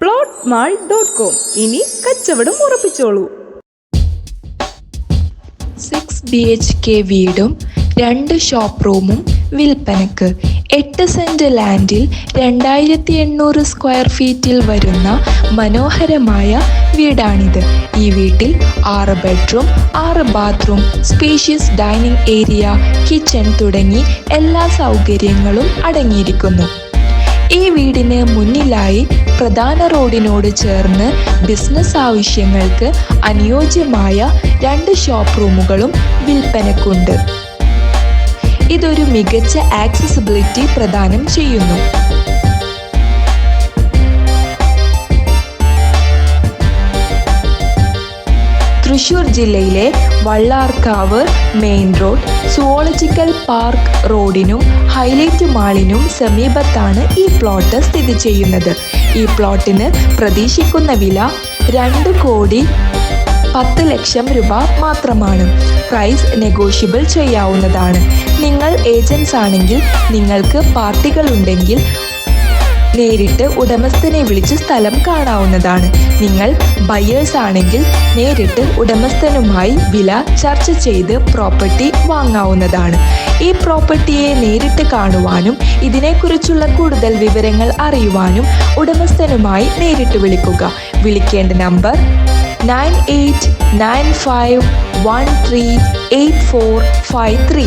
Plot mall dot com ഇനി കച്ചവടം ഉറപ്പിച്ചോളൂ. സിക്സ് ബി എച്ച് കെ വീടും രണ്ട് ഷോപ്പ് റൂമും വിൽപ്പനക്ക്. എട്ട് സെന്റ് ലാൻഡിൽ രണ്ടായിരത്തി എണ്ണൂറ് സ്ക്വയർ ഫീറ്റിൽ വരുന്ന മനോഹരമായ വീടാണിത്. ഈ വീട്ടിൽ ആറ് ബെഡ്റൂം ആറ് bathroom spacious dining area kitchen തുടങ്ങി എല്ലാ സൗകര്യങ്ങളും അടങ്ങിയിരിക്കുന്നു. ഈ വീടിന് മുന്നിലായി പ്രധാന റോഡിനോട് ചേർന്ന് ബിസിനസ് ആവശ്യങ്ങൾക്ക് അനുയോജ്യമായ രണ്ട് ഷോപ്പ് റൂമുകളും വിൽപ്പനക്കുണ്ട്. ഇതൊരു മികച്ച ആക്സസിബിലിറ്റി പ്രദാനം ചെയ്യുന്നു. തൃശൂർ ജില്ലയിലെ Vallarkavu main road zoological park റോഡിനും highlight മാളിനും സമീപത്താണ് ഈ പ്ലോട്ട് സ്ഥിതി ചെയ്യുന്നത്. ഈ പ്ലോട്ടിന് പ്രതീക്ഷിക്കുന്ന വില രണ്ട് കോടി പത്ത് ലക്ഷം രൂപ മാത്രമാണ്. പ്രൈസ് നെഗോഷ്യബിൾ ചെയ്യാവുന്നതാണ്. നിങ്ങൾ ഏജൻസ് ആണെങ്കിൽ നിങ്ങൾക്ക് പാർട്ടികളുണ്ടെങ്കിൽ നേരിട്ട് ഉടമസ്ഥനെ വിളിച്ച് സ്ഥലം കാണാവുന്നതാണ്. നിങ്ങൾ ബയേഴ്സ് ആണെങ്കിൽ നേരിട്ട് ഉടമസ്ഥനുമായി വില ചർച്ച ചെയ്ത് പ്രോപ്പർട്ടി വാങ്ങാവുന്നതാണ്. ഈ പ്രോപ്പർട്ടിയെ നേരിട്ട് കാണുവാനും ഇതിനെക്കുറിച്ചുള്ള കൂടുതൽ വിവരങ്ങൾ അറിയുവാനും ഉടമസ്ഥനുമായി നേരിട്ട് വിളിക്കുക. വിളിക്കേണ്ട number nine eight nine five one three eight four five three.